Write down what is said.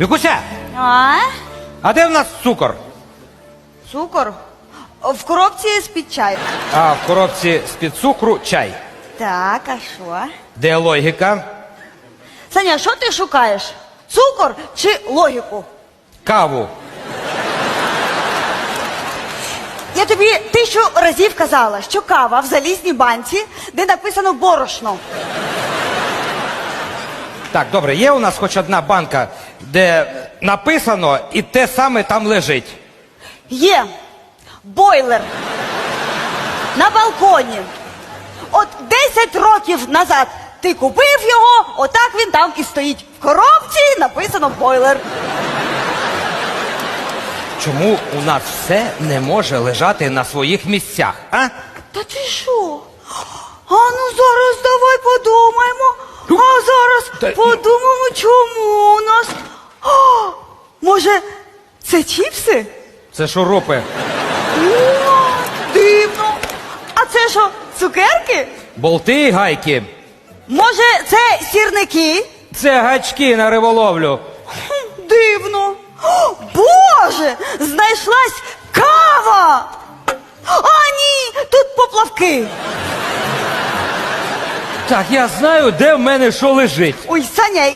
Вікуся, А? а де в нас цукор? Цукор? В коробці з-під чаю. А в коробці з-під цукру чай. Так, а що? Де логіка? Саня, що ти шукаєш? Цукор чи логіку? Каву. Я тобі тисячу разів казала, що кава в залізній банці, де написано борошно. Так, добре, є у нас хоч одна банка, де написано і те саме там лежить. Є бойлер на балконі. От 10 років назад ти купив його, отак він там і стоїть. В коробці написано бойлер. Чому у нас все не може лежати на своїх місцях, а? Та ти що? А ну зараз давай подумаємо. А зараз подумаємо, чому у нас. А, може, це чіпси? Це шурупи. О, дивно. А це що, цукерки? Болти і гайки. Може, це сірники? Це гачки на риболовлю. Хм, Дивно. О, Боже, знайшлась кава. А ні, тут поплавки. Так, я знаю, де в мене що лежить. Ой, Саня,